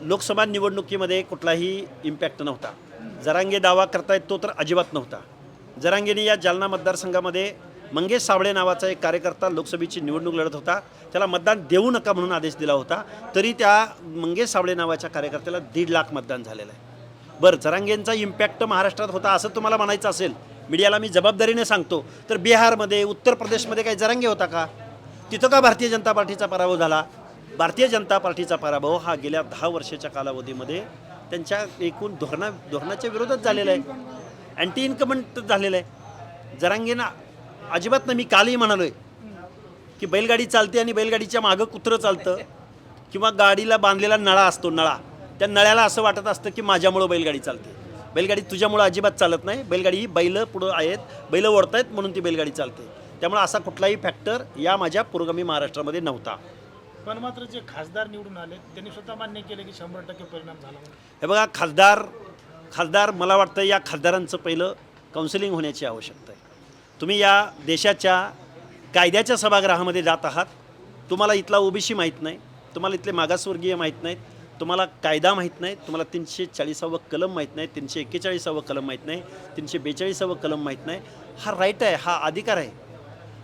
लोकसभा निवडणुकीमध्ये कुठलाही इम्पॅक्ट नव्हता. जरांगे दावा करतायत तो तर अजिबात नव्हता. जरांगेने या जालना मतदारसंघामध्ये मंगेश साबळे नावाचा एक कार्यकर्ता लोकसभेची निवडणूक लढत होता. त्याला मतदान देऊ नका म्हणून आदेश दिला होता. तरी त्या मंगेश साबळे नावाच्या कार्यकर्त्याला दीड लाख मतदान झालेलं आहे. बरं जरांगेंचा इम्पॅक्ट महाराष्ट्रात होता असं तुम्हाला म्हणायचं असेल मीडियाला मी जबाबदारीने सांगतो तर बिहारमध्ये उत्तर प्रदेशमध्ये काही जरांगे होता का? तिथं का भारतीय जनता पार्टीचा पराभव झाला? भारतीय जनता पार्टीचा पराभव हा गेल्या दहा वर्षाच्या कालावधीमध्ये त्यांच्या एकूण धोरणा धोरणाच्या विरोधात झालेला आहे. अँटी इन्कमंट झालेलं आहे. जरांगेना अजिबात ना मी कालही म्हणालोय की बैलगाडी चालते आणि बैलगाडीच्या मागं कुत्रं चालतं किंवा गाडीला बांधलेला नळा असतो नळा. त्या नळ्याला असं वाटत असतं की माझ्यामुळं बैलगाडी चालते. बैलगाडी तुझ्यामुळं अजिबात चालत नाही. बैलगाडी ही बैलं पुढं आहेत बैलं ओढतायत म्हणून ती बैलगाडी चालते. त्यामुळे असा कुठलाही फॅक्टर या माझ्या पुरोगामी महाराष्ट्रामध्ये नव्हता. पण मात्र जे खासदार निवडून आले त्यांनी स्वतः मान्य केले की शंभर टक्के परिणाम झाला हे बघा खासदार खासदार मला वाटतं या खासदारांचं पहिलं काउन्सिलिंग होण्याची आवश्यकता आहे. तुम्ही या देशाच्या कायद्याच्या सभागृहामध्ये जात आहात. तुम्हाला इथला ओबीसी माहीत नाही. तुम्हाला इथले मागासवर्गीय माहीत नाहीत. तुम्हाला कायदा माहीत नाही. तुम्हाला तीनशे चाळीसावं कलम माहीत नाही. तीनशे एक्केचाळीसावं कलम माहीत नाही. तीनशे बेचाळीसावं कलम माहीत नाही. हा राईट आहे. हा अधिकार आहे.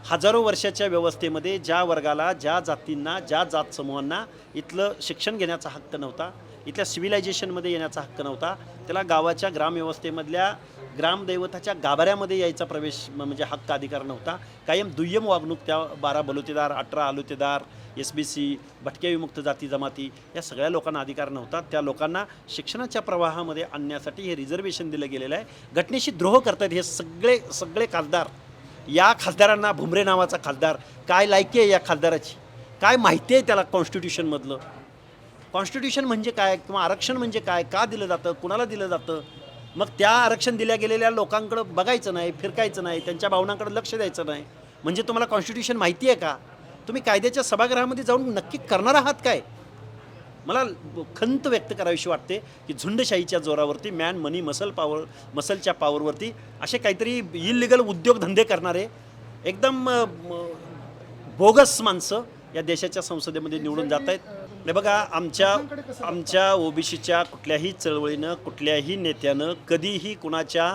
हजारो वर्षाच्या व्यवस्थेमध्ये ज्या वर्गाला ज्या जातींना ज्या जात समूहांना इथलं शिक्षण घेण्याचा हक्क नव्हता इथल्या सिव्हिलायझेशनमध्ये येण्याचा हक्क नव्हता त्याला गावाच्या ग्रामव्यवस्थेमधल्या ग्रामदैवताच्या गाभाऱ्यामध्ये यायचा प्रवेश म- म्हणजे हक्क अधिकार नव्हता. कायम दुय्यम वागणूक त्या बारा बलुतेदार अठरा आलुतेदार एस बी सी भटक्या विमुक्त जाती जमाती या सगळ्या लोकांना अधिकार नव्हता. त्या लोकांना शिक्षणाच्या प्रवाहामध्ये आणण्यासाठी हे रिझर्वेशन दिलं गेलेलं आहे. घटनेशी द्रोह करतात हे सगळे सगळे खासदार या खासदारांना भुमरे नावाचा खासदार काय लायकी आहे या खासदाराची? काय माहिती आहे त्याला कॉन्स्टिट्यूशनमधलं कॉन्स्टिट्यूशन म्हणजे काय किंवा आरक्षण म्हणजे काय? का दिलं जातं? कुणाला दिलं जातं? मग त्या आरक्षण दिल्या गेलेल्या लोकांकडं बघायचं नाही फिरकायचं नाही त्यांच्या भावनांकडे लक्ष द्यायचं नाही. म्हणजे तुम्हाला कॉन्स्टिट्यूशन माहिती आहे का? तुम्ही कायद्याच्या सभागृहामध्ये जाऊन नक्की करणार आहात काय? मला खंत व्यक्त करावीशी वाटते की झुंडशाहीच्या जोरावरती मॅन मनी मसल पावर मसलच्या पावरवरती असे काहीतरी इलिगल उद्योगधंदे करणारे एकदम बोगस माणसं या देशाच्या संसदेमध्ये निवडून जात आहेत. हे बघा आमच्या आमच्या ओबीसीच्या कुठल्याही चळवळीनं कुठल्याही नेत्यानं कधीही कुणाच्या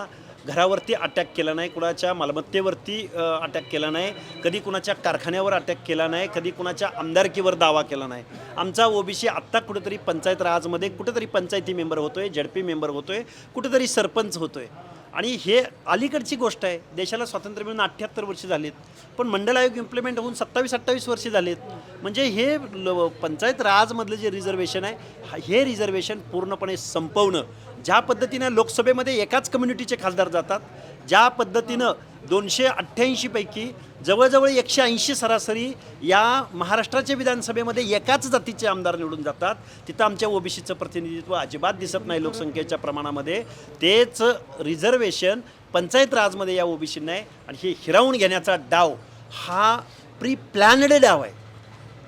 घरावरती अटॅक केला नाही कुणाच्या मालमत्तेवरती अटॅक केला नाही कधी कुणाच्या कारखान्यावर अटॅक केला नाही कधी कुणाच्या आमदारकीवर दावा केला नाही. आमचा ओबीसी आत्ता कुठेतरी पंचायत राजमध्ये कुठेतरी पंचायती मेंबर होतोय झडपी मेंबर होतोय कुठेतरी सरपंच होतोय. आणि हे अलीकडची गोष्ट आहे. देशाला स्वातंत्र्य मिळून अठ्ठ्याहत्तर वर्ष झालीत. पण मंडल आयोग इम्प्लिमेंट होऊन सत्तावीस अठ्ठावीस वर्ष झालीत. म्हणजे हे ल- पंचायत राजमधलं जे रिझर्वेशन आहे हा- हे रिझर्वेशन पूर्णपणे संपवणं. ज्या पद्धतीनं लोकसभेमध्ये एकाच कम्युनिटीचे खासदार जातात ज्या पद्धतीनं दोनशे अठ्ठ्याऐंशीपैकी जवळजवळ एकशे ऐंशी सरासरी या महाराष्ट्राच्या विधानसभेमध्ये एकाच जातीचे आमदार निवडून जातात. तिथं आमच्या ओबीसीचं प्रतिनिधित्व अजिबात दिसत नाही लोकसंख्येच्या प्रमाणामध्ये. तेच रिझर्वेशन पंचायत राजमध्ये या ओबीसींना आहे आणि हे हिरावून घेण्याचा डाव हा प्री प्लॅनड डाव आहे.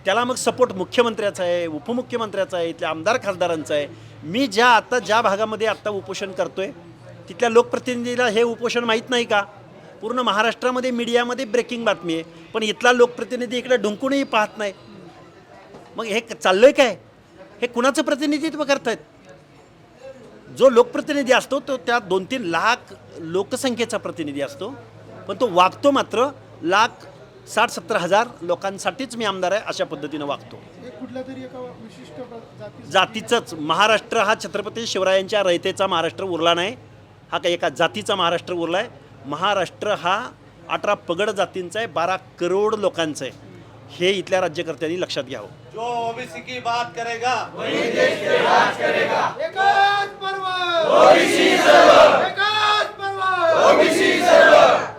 त्याला मग सपोर्ट मुख्यमंत्र्याचा आहे उपमुख्यमंत्र्याचा आहे इथल्या आमदार खासदारांचा आहे. मी ज्या आता ज्या भागामध्ये आत्ता उपोषण करतोय तिथल्या लोकप्रतिनिधीला हे उपोषण माहीत नाही का? पूर्ण महाराष्ट्रामध्ये मीडियामध्ये ब्रेकिंग बातमी आहे. पण इथला लोकप्रतिनिधी इकडे ढुंकूनही पाहत नाही. मग हे क- चाललंय काय? हे कुणाचं प्रतिनिधित्व करतायत? जो लोकप्रतिनिधी असतो तो त्या दोन तीन लाख लोकसंख्येचा प्रतिनिधी असतो. पण तो वागतो मात्र लाख साठ सत्तर हजार लोकांसाठीच मी आमदार आहे अशा पद्धतीनं वागतो. जातीचंच. महाराष्ट्र हा छत्रपती शिवरायांच्या रयतेचा महाराष्ट्र उरला नाही. हा काही एका जातीचा महाराष्ट्र उरला आहे महाराष्ट्र हा अठरा पगड जातींचा आहे बारा करोड लोकांचा आहे. हे इथल्या राज्यकर्त्यांनी लक्षात घ्यावं. जो ओबीसी की बात करेगा वही देश के राज करेगा. एकाच पर्व ओबीसी सर्व. एकाच पर्व ओबीसी सर्व.